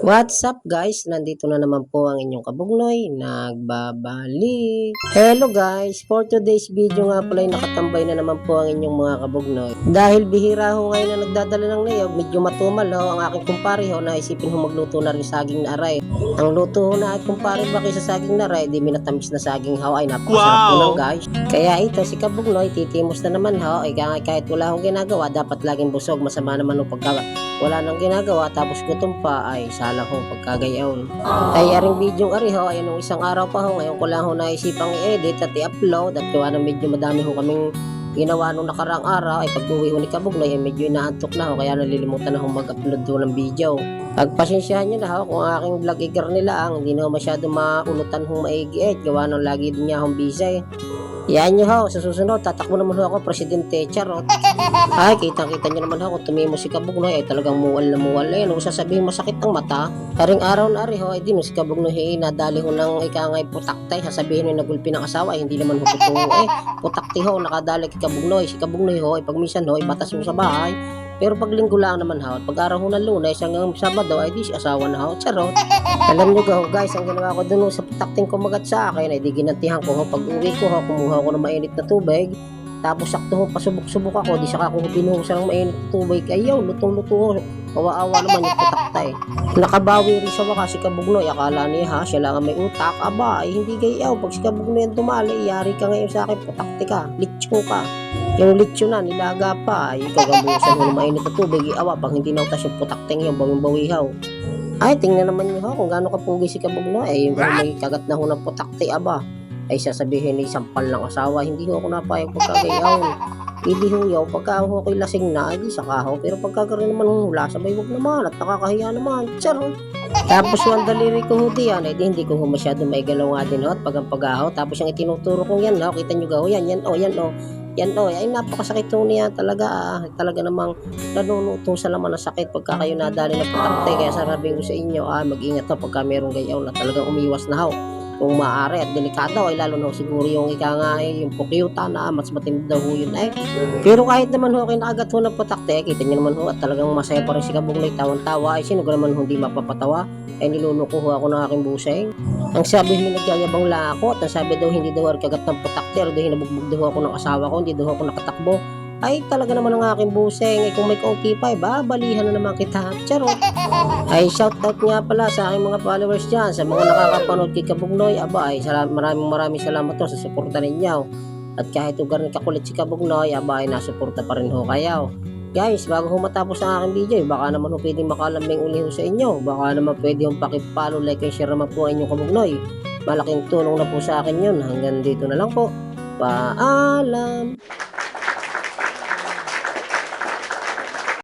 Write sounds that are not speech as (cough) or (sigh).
What's up guys? Nandito na naman po ang inyong kabugnoy. Nagbabalik. Hello guys! For today's video nga pala ay nakatambay na naman po ang inyong mga kabugnoy. Dahil bihira ho ngayon na nagdadala ng niyog, medyo matumal ho ang aking kumpare ho na isipin ho magluto na rin saging na aray. Ang luto ho na aking kumpare baki sa saging na aray, di minatamis na saging ho ay napakasarap Wow! ng guys. Kaya ito si kabugnoy, titimos na naman ho. Ay kahit wala akong ginagawa, dapat laging busog. Masama naman ho pagka wala nang ginagawa tapos gutom pa ay sala ho pagkagayaon. Ay aring video ari ho ay nung isang araw pa ho ngayon ko lang ho naisipang i-edit at i-upload at gawa ng medyo madami ho kaming ginawa nung nakaraang araw ay pag uwi ho ni Kabugnoy ay medyo inaantok na ho kaya nalilimutan na ho mag-upload ho ng video. Pagpasensyahan nyo na ho kung aking vlog igar nila ang hindi na ho masyado maulutan hong maigi eh gawa ng lagi din niya akong busy. Yan nyo ho, sa susunod, tatakbo naman ho ako, Presidente Charot. Ay, kitang-kita nyo naman ho, kung tumimo si Kabugnoy, ay talagang muwal na muwal. Ayun, kung sasabihin masakit ang mata, karing araw na ari ho, ay di no, si Kabugnoy, eh, nadali ho ng ikangay putaktay, sasabihin ho, nagulpi ng asawa, ay hindi naman ho totoo. Eh, putakti ho, nakadali kay Kabugnoy. Si Kabugnoy ho, ay pag minsan ho, ay batas mo sa bahay, pero pag linggo lang naman ho, at pag araw ng lunes hanggang sabado, ay di si asawa na ho, charot. (laughs) Alam nyo ho, guys, ang ginawa ko dun ho, sa putakting kumagat sa akin, ay di ginantihan ko ho, pag uwi ko ho, kumuha ko ng mainit na tubig, tapos sakto ho, pasubok-subok ako, di saka ako binuhusan ng mainit na tubig, ayaw, lutong-luto ho, kawa-awa naman yung putakta eh. Nakabawi rin sa wakas si Kabugnoy, akala niya ha, siya lang ang may utak, aba, ay hindi gayaw, pag si Kabugnoy ang tumali, yari ka ngayon sa akin, putakti ka, litso ka. Yung litso na, nilaga pa, ay gagabusan mo ng mainit na tubig, iawa, pag hindi nautas yung putakting yung bawing-bawihaw. Ay, tingnan naman niyo ho, kung gaano kapugi si Kabugnoy, ay yung may kagat na ho ng putakti, aba, ay sasabihin ni sampal ng asawa, hindi ho ako napayag pagkagayaw. Hindi ho yaw, pagka ho ako'y lasing na, hindi saka ho. Pero pagka gano'n naman hong hula, sabay wag naman at nakakahiya naman. Charot. Tapos yung daliri ko ho diyan, eh, di hindi ko ho masyado maigalaw nga din ho at pag ang pagaho. Tapos yung itinuturo kong yan, ho, kita nyo ga ho, yan, yan, oh, yan, oh. Yan, oh, ay napakasakit ho niya talaga, ah. Talaga namang nanunuto sa laman ng sakit pagka kayo nadali ng patakte. Kaya sarabing ko sa inyo, ah, mag-ingat ho pagka merong gayaw na talagang umiwas na ho kung maaari at delikado ay lalo na siguro yung ika nga eh, yung pukyuta na mas matindi daw ho yun eh. Pero kahit naman ho kinagat ho ng patakte, kita niyo naman ho at talagang masaya pa rin si Kabugnoy tawang-tawa ay sino ka naman ho hindi mapapatawa ay niluluko ho ako ng aking buseng. Ang sabi hindi nagyayabang lang ako at ang sabi daw hindi daw ako kagat ng patakte o daw hinabugbog daw ako ng asawa ko, hindi daw ako nakatakbo. Ay talaga naman ang aking buseng ay kung may kaunti pa ay babalihan na naman kita. Charot. (laughs) Ay shoutout nga pala sa aking mga followers dyan, sa mga nakakapanood kay Kabugnoy, aba ay salam, maraming maraming salamat to sa suporta ninyo. At kahit ugar ng kakulit si Kabugnoy, aba ay nasuporta pa rin ho kayo. Guys, bago ho matapos ang aking video, eh, baka naman ho pwedeng makalambing uli ho sa inyo. Baka naman pwede ho pakipalo, like, and share naman po ang inyong Kabugnoy. Malaking tulong na po sa akin yun. Hanggang dito na lang po. Paalam!